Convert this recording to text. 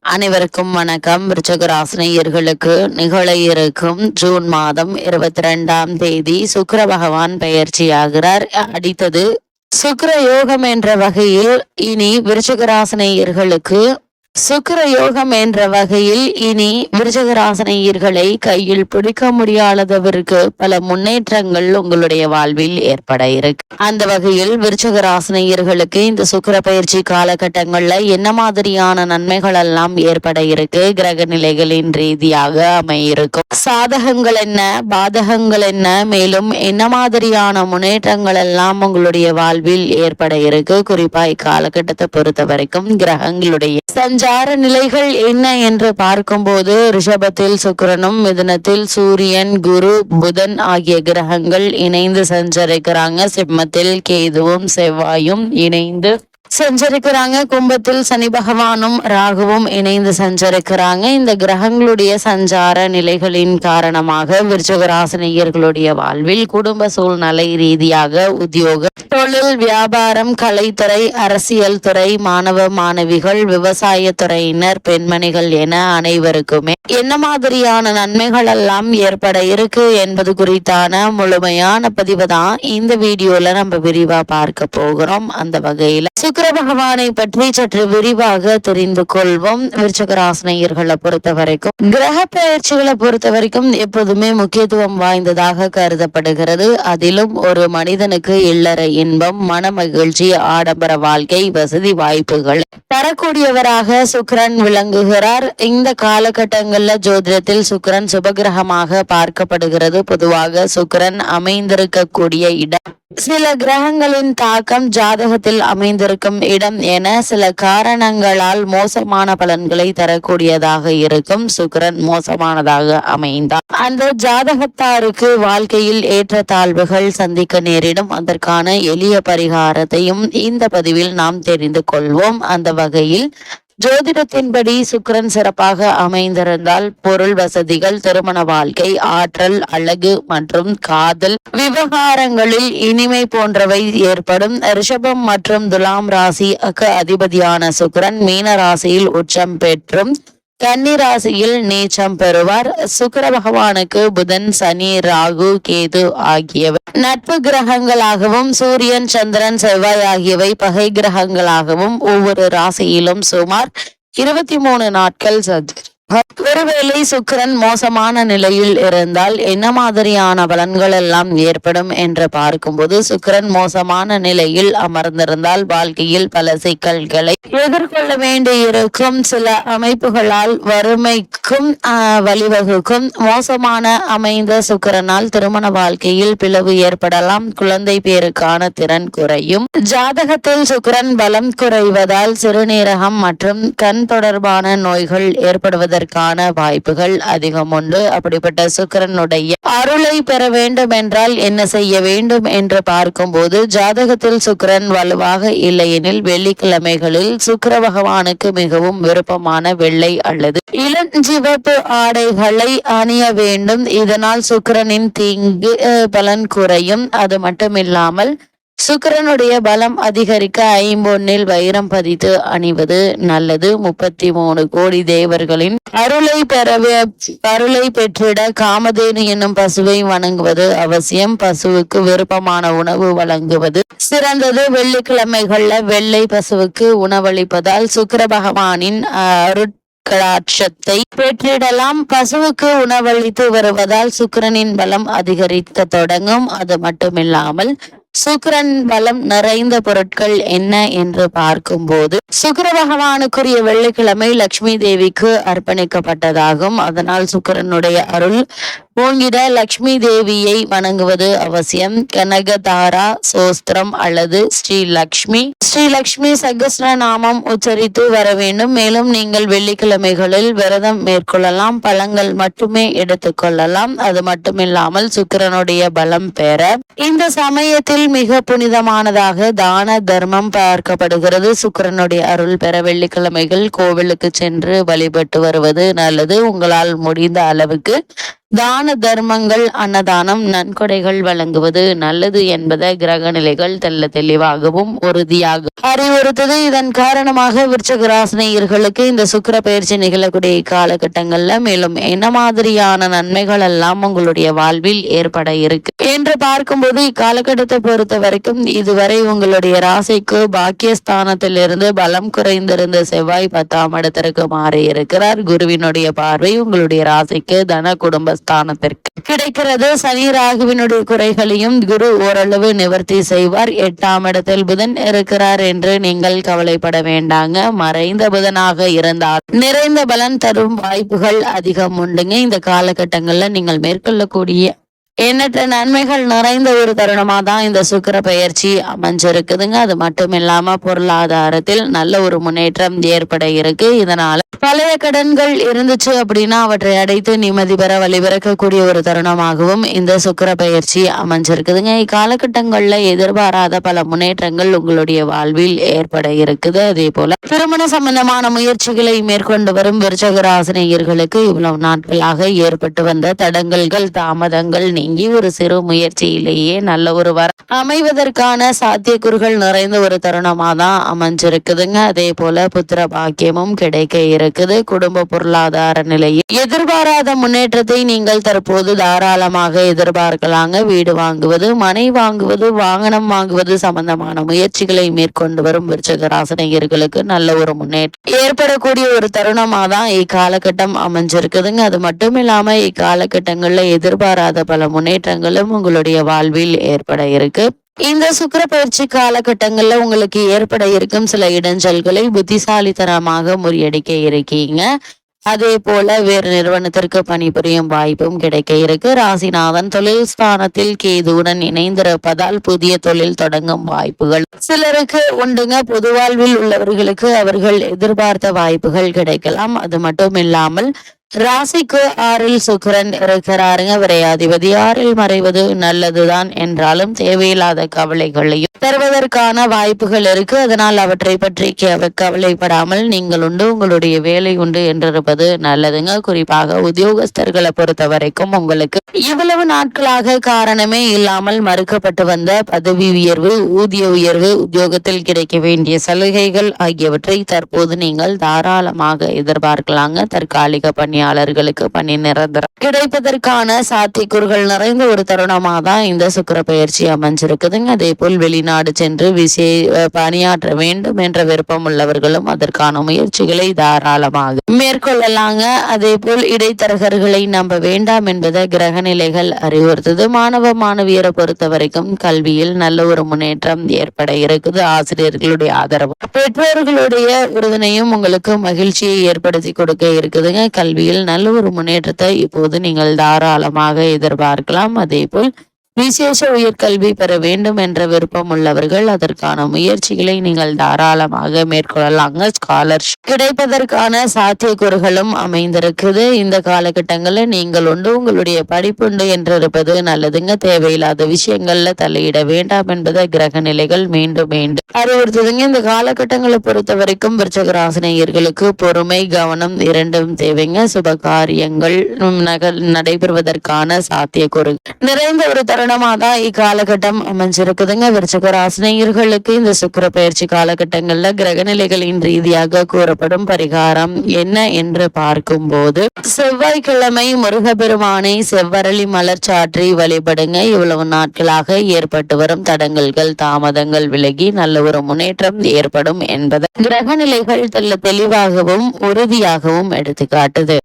அனைவருக்கும் வணக்கம். ராசினியர்களுக்கு நிகழ இருக்கும் ஜூன் மாதம் இருபத்தி ரெண்டாம் தேதி சுக்கர பகவான் பெயர்ச்சியாகிறார். அடித்தது சுக்கர யோகம் என்ற வகையில் இனி விருச்சகராசினியர்களுக்கு சுக்கிர யோகம் என்ற வகையில் இனி விருச்சகராசனையர்களை கையில் பிடிக்க முடியாதவருக்கு பல முன்னேற்றங்கள் உங்களுடைய வாழ்வில் ஏற்பட இருக்கு. அந்த வகையில் விருச்சகராசனையர்களுக்கு இந்த சுக்கிர பயிற்சி காலகட்டங்கள்ல என்ன மாதிரியான நன்மைகள் எல்லாம் ஏற்பட இருக்கு? கிரக நிலைகளின் ரீதியாக அமையிருக்கும். சாதகங்கள் என்ன? பாதகங்கள் என்ன? மேலும் என்ன மாதிரியான முன்னேற்றங்கள் எல்லாம் உங்களுடைய வாழ்வில் ஏற்பட இருக்கு? குறிப்பா இக்காலகட்டத்தை பொறுத்த வரைக்கும் கிரகங்களுடைய சஞ்சார நிலைகள் என்ன என்று பார்க்கும்போது ரிஷபத்தில் சுக்கிரனும் மிதனத்தில் சூரியன் குரு புதன் ஆகிய கிரகங்கள் இணைந்து சஞ்சரிக்கிறாங்க. சிம்மத்தில் கேதுவும் செவ்வாயும் இணைந்து சஞ்சரிக்கிறாங்க. கும்பத்தில் சனி பகவானும் ராகுவும் இணைந்து சஞ்சரிக்கிறாங்க. இந்த கிரகங்களுடைய சஞ்சார நிலைகளின் காரணமாக விருச்சகராசினியர்களுடைய வாழ்வில் குடும்ப சூழ்நிலை ரீதியாக உத்தியோக தொழில் வியாபாரம் கலைத்துறை அரசியல் துறை மாணவ மாணவிகள் விவசாய துறையினர் பெண்மணிகள் என அனைவருக்குமே என்ன மாதிரியான நன்மைகள் எல்லாம் ஏற்பட இருக்கு என்பது குறித்தான முழுமையான பதிவு தான் இந்த வீடியோல நம்ம விரிவா பார்க்க போகிறோம். அந்த வகையில சுக்கர பகவானை பற்றி சற்று விரிவாக தெரிந்து கொள்வோம். விருச்சகராசினியர்களை பொறுத்த வரைக்கும் கிரக பயிற்சிகளை பொறுத்த வரைக்கும் எப்போதுமே முக்கியத்துவம் வாய்ந்ததாக கருதப்படுகிறது. அதிலும் ஒரு மனிதனுக்கு இல்லற இன்பம் மன மகிழ்ச்சி ஆடம்பர வாழ்க்கை வசதி வாய்ப்புகள். தரக்கூடியவராக சுக்கிரன் விளங்குகிறார். இந்த காலகட்டங்கள்ல ஜோதிடத்தில் சுக்கிரன் சுபகிரகமாக பார்க்கப்படுகிறது. பொதுவாக சுக்கிரன் அமைந்திருக்கக்கூடிய இடம். சில கிரகங்களின் தாக்கம் ஜாதகத்தில் அமைந்திருக்கும் இடம் என சில காரணங்களால் மோசமான பலன்களை தரக்கூடியதாக இருக்கும். சுக்கரன் மோசமானதாக அமைந்தார். அந்த ஜாதகத்தாருக்கு வாழ்க்கையில் ஏற்ற தாழ்வுகள் சந்திக்க நேரிடும். அதற்கான எளிய பரிகாரத்தையும் இந்த பதிவில் நாம் தெரிந்து கொள்வோம். அந்த வகையில் ஜோதிடத்தின்படி சுக்கரன் சிறப்பாக அமைந்திருந்தால் பொருள் வசதிகள் திருமண வாழ்க்கை ஆற்றல் அழகு மற்றும் காதல் விவகாரங்களில் இனிமை போன்றவை ஏற்படும். ரிஷபம் மற்றும் துலாம் ராசிக்கு அதிபதியான சுக்கரன் மீன ராசியில் உச்சம் பெற்றும் கன்னிராசியில் நீச்சம் பெறுவார். சுக்கர பகவானுக்கு புதன் சனி ராகு கேது ஆகியவை. நட்பு கிரகங்களாகவும் சூரியன் சந்திரன் செவ்வாய் ஆகியவை பகை கிரகங்களாகவும் ஒவ்வொரு ராசியிலும் சுமார் இருபத்தி மூணு நாட்கள் சஞ்சரி ஒருவேளை சுக்கிரன் மோசமான நிலையில் இருந்தால் என்ன மாதிரியான பலன்கள் எல்லாம் ஏற்படும் என்று பார்க்கும்போது சுக்கிரன் மோசமான நிலையில் அமர்ந்திருந்தால் வாழ்க்கையில் பல சிக்கல்களை எதிர்கொள்ள வேண்டியிருக்கும். சில அமைப்புகளால் வறுமைக்கும் ஆஹ், வழிவகுக்கும் மோசமான அமைந்த சுக்கிரனால் திருமண வாழ்க்கையில் பிளவு ஏற்படலாம். குழந்தை பேருக்கான திறன் குறையும். ஜாதகத்தில் சுக்கிரன் பலம் குறைவதால் சிறுநீரகம் மற்றும் கண் தொடர்பான நோய்கள் ஏற்படுவதற்கான வாய்ப்புகள் அதிகம் உண்டு. அப்படிப்பட்ட சுக்கிரனுடைய அருளை பெற வேண்டும் என்றால் என்ன செய்ய வேண்டும் என்று பார்க்கும்போது ஜாதகத்தில் சுக்கிரன் வலுவாக இல்லையெனில் வெள்ளிக்கிழமைகளில் சுக்கர பகவானுக்கு மிகவும் விருப்பமான வெள்ளை அல்லது இளஞ்சிவப்பு ஆடைகளை அணிய வேண்டும். இதனால் சுக்கிரனின் தீங்கு பலன் குறையும். அது மட்டுமில்லாமல் சுக்கிரனுடைய பலம் அதிகரிக்க ஐம்பொன்னில் வைரம் பதித்து அணிவது நல்லது. முப்பத்தி மூணு கோடி தேவர்களின் அருளை பெறவே அருளை பெற்றிட காமதேனு என்னும் பசுவை வணங்குவது அவசியம். பசுவுக்கு விருப்பமான உணவு வழங்குவது சிறந்தது. வெள்ளிக்கிழமைகள்ல வெள்ளை பசுவுக்கு உணவளிப்பதால் சுக்கிர பகவானின் அருட் கடாட்சத்தை பெற்றிடலாம். பசுவுக்கு உணவளித்து வருவதால் சுக்கிரனின் பலம் அதிகரிக்க தொடங்கும். அது மட்டுமில்லாமல் சுக்கிரன் பலம் நிறைந்த பொருட்கள் என்ன என்று பார்க்கும்போது சுக்கர பகவானுக்குரிய வெள்ளிக்கிழமை லட்சுமி தேவிக்கு அர்ப்பணிக்கப்பட்டதாகும். அதனால் சுக்கரனுடைய அருள் ஓங்கிட லட்சுமி தேவியை வணங்குவது அவசியம். கனகதாரா சோஸ்திரம் அல்லது ஸ்ரீ லக்ஷ்மி. ஸ்ரீ லக்ஷ்மி சகஸ்ர நாமம் உச்சரித்து வர வேண்டும். மேலும் நீங்கள் வெள்ளிக்கிழமைகளில் விரதம் மேற்கொள்ளலாம். பழங்கள் மட்டுமே எடுத்துக்கொள்ளலாம் அது மட்டுமில்லாமல் சுக்கிரனுடைய பலம் பெற. இந்த சமயத்தில் மிக புனிதமானதாக தான தர்மம் பார்க்கப்படுகிறது. சுக்கிரனுடைய அருள் பெற வெள்ளிக்கிழமைகள் கோவிலுக்கு சென்று வழிபட்டு வருவது நல்லது. உங்களால் முடிந்த அளவுக்கு தான தர்மங்கள் அன்னதானம் நன்கொடைகள் வழங்குவது நல்லது என்பதை கிரக நிலைகள் தெல்ல தெளிவாகவும் உறுதியாக அறிவுறுத்தது. இதன் காரணமாக விருச்சக ராசினியர்களுக்கு இந்த சுக்கிர பயிற்சி நிகழக்கூடிய காலகட்டங்கள்ல மேலும் என்ன மாதிரியான நன்மைகள் எல்லாம் உங்களுடைய வாழ்வில் ஏற்பட இருக்கு? என்று பார்க்கும்போது இக்காலகட்டத்தை பொறுத்த வரைக்கும் இதுவரை உங்களுடைய ராசிக்கு பாக்கியஸ்தானத்திலிருந்து பலம் குறைந்திருந்த செவ்வாய் பத்தாம் இடத்திற்கு மாறி இருக்கிறார் குருவினுடைய பார்வை உங்களுடைய ராசிக்கு தன ஸ்தானத்திற்கு கிடைக்கிறது சனி ராகுவினுடைய குறைகளையும் குரு ஓரளவு நிவர்த்தி செய்வார். எட்டாம் இடத்தில் புதன் இருக்கிறார் என்று நீங்கள் கவலைப்பட வேண்டாங்க. மறைந்த புதனாக இருந்தால் நிறைந்த பலன் தரும் வாய்ப்புகள் அதிகம் உண்டுங்க. இந்த காலகட்டங்கள்ல நீங்கள் மேற்கொள்ளக்கூடிய எண்ணற்ற நன்மைகள் நிறைந்த ஒரு தருணமாக தான் இந்த சுக்கிர பயிற்சி அமைஞ்சிருக்குதுங்க. அது மட்டும் இல்லாம பொருளாதாரத்தில் நல்ல ஒரு முன்னேற்றம் ஏற்பட இருக்கு. இதனால பழைய கடன்கள் இருந்துச்சு அப்படின்னா அவற்றை அடைத்து நிம்மதி பெற வழிபிறக்கக்கூடிய ஒரு தருணமாகவும் இந்த சுக்கிர பயிற்சி அமைஞ்சிருக்குதுங்க. இக்காலகட்டங்களில் எதிர்பாராத பல முன்னேற்றங்கள் உங்களுடைய வாழ்வில் ஏற்பட இருக்குது. அதே போல திருமண சம்பந்தமான முயற்சிகளை மேற்கொண்டு வரும் விருச்சகராசினியர்களுக்கு இவ்வளவு நாட்களாக ஏற்பட்டு வந்த தடங்கல்கள் தாமதங்கள் நீ நீங்கி ஒரு சிறு முயற்சியிலேயே நல்ல ஒரு வர அமைவதற்கான சாத்தியக்கூறுகள் நிறைந்த ஒரு தருணமா தான் அமைஞ்சிருக்குதுங்க. அதே போல புத்திர பாக்கியமும் கிடைக்க இருக்குது. குடும்ப பொருளாதார நிலையில் எதிர்பாராத முன்னேற்றத்தை நீங்கள் தற்போது தாராளமாக எதிர்பார்க்கலாங்க. வீடு வாங்குவது மனை வாங்குவது வாகனம் வாங்குவது சம்பந்தமான முயற்சிகளை மேற்கொண்டு வரும் விருச்சக நல்ல ஒரு முன்னேற்றம் ஏற்படக்கூடிய ஒரு தருணமா தான் இக்காலகட்டம் அமைஞ்சிருக்குதுங்க. அது மட்டும் இல்லாம இக்காலகட்டங்கள்ல எதிர்பாராத பல முன்னேற்றங்களும் உங்களுடைய வாழ்வில் ஏற்பட இருக்கு. இந்த சுக்கிர பயிற்சி காலகட்டங்கள்ல உங்களுக்கு ஏற்பட இருக்கும் சில இடைஞ்சல்களை புத்திசாலித்தனமாக முறியடிக்க இருக்கீங்க. அதே போல வேறு நிறுவனத்திற்கு பணிபுரியும் வாய்ப்பும் கிடைக்க இருக்கு. ராசிநாதன் தொழில் ஸ்தானத்தில் கேதுவுடன் இணைந்திருப்பதால் புதிய தொழில் தொடங்கும் வாய்ப்புகள் சிலருக்கு உண்டுங்க. பொது வாழ்வில் உள்ளவர்களுக்கு அவர்கள் எதிர்பார்த்த வாய்ப்புகள் கிடைக்கலாம். அது மட்டும் இல்லாமல் ராசிக்கு ஆறில் சுக்கரன் இருக்கிறாருங்க. விரையாதிபதி ஆறில் மறைவது நல்லதுதான் என்றாலும் தேவையில்லாத கவலைகளையும் தருவதற்கான வாய்ப்புகள் இருக்கு. அதனால் அவற்றை பற்றி கவலைப்படாமல் நீங்கள் உண்டு. உங்களுடைய வேலை உண்டு என்றிருப்பது நல்லதுங்க. குறிப்பாக உத்தியோகஸ்தர்களை பொறுத்த வரைக்கும் உங்களுக்கு இவ்வளவு நாட்களாக காரணமே இல்லாமல் மறுக்கப்பட்டு வந்த பதவி உயர்வு ஊதிய உயர்வு உத்தியோகத்தில் கிடைக்க வேண்டிய சலுகைகள் ஆகியவற்றை தற்போது நீங்கள் தாராளமாக எதிர்பார்க்கலாங்க. தற்காலிக பணியாளர்களுக்கு பணி நிரந்தரம் கிடைப்பதற்கான சாத்தியக்கூறுகள் நிறைந்த ஒரு தருணமா தான் இந்த சுக்கிர பயிற்சி அமைஞ்சிருக்குதுங்க. அதே போல் வெளிநாடு சென்று விசே பணியாற்ற வேண்டும் என்ற விருப்பம் உள்ளவர்களும் அதற்கான முயற்சிகளை தாராளமாக மேற்கொள்ளலாங்க. அதே போல் இடைத்தரகர்களை நம்ப வேண்டாம் என்பதை கிரக நிலைகள் அறிவுறுத்தது. மாணவ மாணவியரை பொறுத்த வரைக்கும் கல்வியில் நல்ல ஒரு முன்னேற்றம் ஏற்பட இருக்குது. ஆசிரியர்களுடைய ஆதரவு. பெற்றோர்களுடைய உறுதுணையும் உங்களுக்கு மகிழ்ச்சியை ஏற்படுத்தி கொடுக்க இருக்குதுங்க. கல்வி கல்வியில் நல்ல ஒரு முன்னேற்றத்தை இப்போது நீங்கள் தாராளமாக எதிர்பார்க்கலாம். அதே போல் விசேஷ உயர்கல்வி பெற வேண்டும் என்ற விருப்பம் உள்ளவர்கள் அதற்கான முயற்சிகளை நீங்கள் தாராளமாக மேற்கொள்ளலாங்க ஸ்காலர்ஷிப் கிடைப்பதற்கான சாத்தியக்கூறுகளும் அமைந்திருக்குது. இந்த காலகட்டங்களில் நீங்கள் உண்டு உங்களுடைய படிப்புண்டு என்று இருப்பது நல்லதுங்க. தேவையில்லாத விஷயங்கள்ல தலையிட வேண்டாம் என்பதை கிரக நிலைகள் மீண்டும் மீண்டும் அறிவுறுத்துதுங்க. இந்த காலகட்டங்களை பொறுத்த வரைக்கும் விருச்சகராசினியர்களுக்கு பொறுமை கவனம் இரண்டும் தேவைங்க. சுப காரியங்கள் நகல் நடைபெறுவதற்கான சாத்தியக்கூறு நிறைந்த ஒரு தருணமா தான் இக்காலகட்டம் அமைஞ்சிருக்குதுங்க. விருச்சக ராசினியர்களுக்கு இந்த சுக்கிர பயிற்சி காலகட்டங்கள்ல கிரகநிலைகளின் ரீதியாக கூறப்படும் பரிகாரம் என்ன என்று பார்க்கும்போது செவ்வாய்க்கிழமை முருகப்பெருமானை செவ்வரளி மலர் சாற்றி வழிபடுங்க. இவ்வளவு நாட்களாக ஏற்பட்டு வரும் தடங்கல்கள் தாமதங்கள் விலகி நல்ல ஒரு முன்னேற்றம் ஏற்படும் என்பதை கிரகநிலைகள் தெல்ல தெளிவாகவும் உறுதியாகவும் எடுத்துக்காட்டுது.